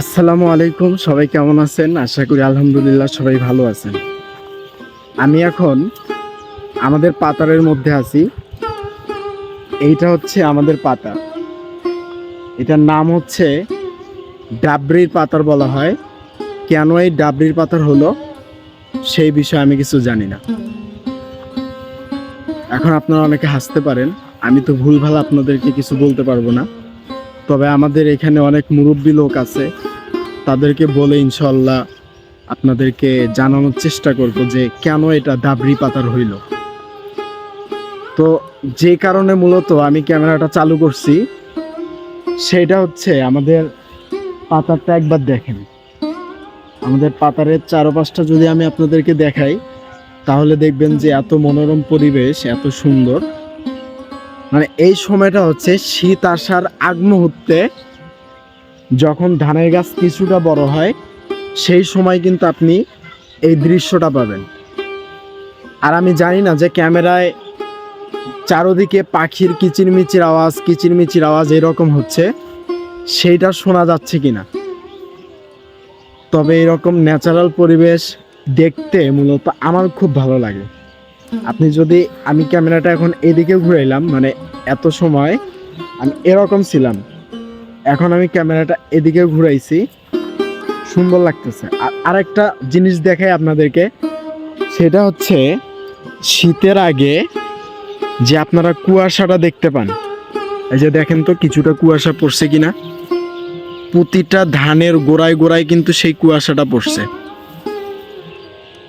আসসালামু আলাইকুম, সবাই কেমন আছেন? আশা করি আলহামদুলিল্লাহ সবাই ভালো আছেন। আমি এখন আমাদের পাতারের মধ্যে আছি। এইটা হচ্ছে আমাদের পাতা। এটার নাম হচ্ছে ডাবরির পাতার বলা হয়। কেন এই ডাবরির পাতার হলো, সেই বিষয়ে আমি কিছু জানি না। এখন আপনারা অনেকে হাসতে পারেন, আমি তো ভুলভাল আপনাদেরকে কিছু বলতে পারব না। তবে আমাদের এখানে অনেক মুরব্বী লোক আছে তাদেরকে বলে ইনশাল্লাহ আপনাদেরকে জানানোর চেষ্টা করব যে কেন এটা দাবরি পাতার হইল। তো যে কারণে মূলত আমি ক্যামেরাটা চালু করছি, সেটা হচ্ছে আমাদের পাতারটা একবার দেখেন। আমাদের পাতারের চারপাশটা যদি আমি আপনাদেরকে দেখাই, তাহলে দেখবেন যে এত মনোরম পরিবেশ, এত সুন্দর। মানে এই সময়টা হচ্ছে শীত আসার আগ মুহূর্তে যখন ধানের গাছ কিছুটা বড় হয়, সেই সময় কিন্তু আপনি এই দৃশ্যটা পাবেন। আর আমি জানি না যে ক্যামেরায় চারোদিকে পাখির কিচিরমিচির আওয়াজ কিচিরমিচির আওয়াজ এরকম হচ্ছে, সেইটা শোনা যাচ্ছে কিনা। তবে এরকম ন্যাচারাল পরিবেশ দেখতে মূলত আমার খুব ভালো লাগে। আপনি যদি, আমি ক্যামেরাটা এখন এদিকে ঘুরাইলাম মানে এত সময়, আমি এরকম ছিলাম। এখন আমি ক্যামেরাটা এদিকে ঘুরাইছি। সুন্দর লাগতেছে। আর আরেকটা জিনিস দেখাই আপনাদেরকে। সেটা হচ্ছে, শীতের আগে যে আপনারা কুয়াশাটা দেখতে পান, এই যে দেখেন তো কিছুটা কুয়াশা পড়ছে কিনা। প্রতিটা ধানের গোড়ায় গোড়ায় কিন্তু সেই কুয়াশাটা পড়ছে।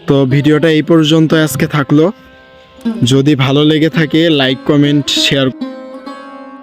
তো ভিডিওটা এই পর্যন্ত আজকে থাকল। যদি ভালো লেগে থাকে, লাইক, কমেন্ট, শেয়ার